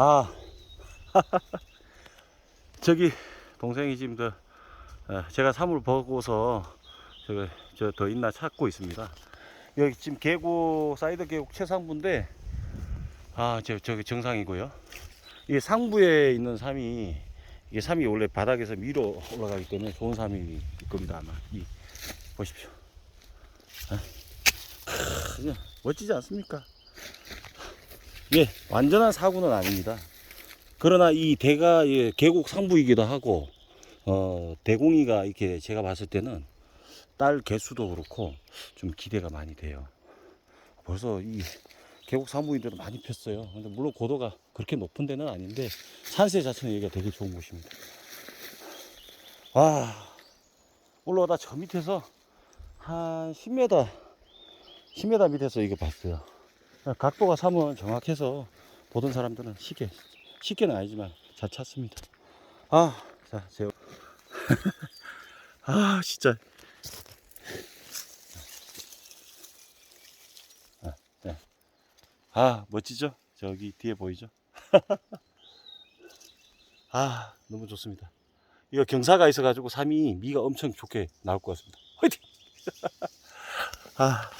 아, 저기 동생이 지금 저, 어, 제가 사물 보고서 저거 저더 있나 찾고 있습니다. 여기 지금 계곡 사이드 계곡 최상부인데 아, 저 저기 정상이고요. 이게 상부에 있는 삶이 이게 삶이 원래 바닥에서 위로 올라가기 때문에 좋은 삶이 겁니다 아마. 이 보십시오. 아, 크, 멋지지 않습니까? 예, 완전한 사고는 아닙니다. 그러나 이 대가 예, 계곡 상부이기도 하고 어, 대공이가 이렇게 제가 봤을 때는 딸 개수도 그렇고 좀 기대가 많이 돼요. 벌써 이 계곡 상부인데도 많이 폈어요. 근데 물론 고도가 그렇게 높은 데는 아닌데 산세 자체는 여기가 되게 좋은 곳입니다. 와 올라오다 저 밑에서 한 10m 10m 밑에서 이거 봤어요. 각도가 3은 정확해서 보던 사람들은 쉽게 쉽게는 아니지만 잘 찾습니다. 아, 자, 제 아, 진짜. 아, 네. 아, 멋지죠? 저기 뒤에 보이죠? 아, 너무 좋습니다. 이거 경사가 있어가지고 삶이 미가 엄청 좋게 나올 것 같습니다. 화이팅! 아.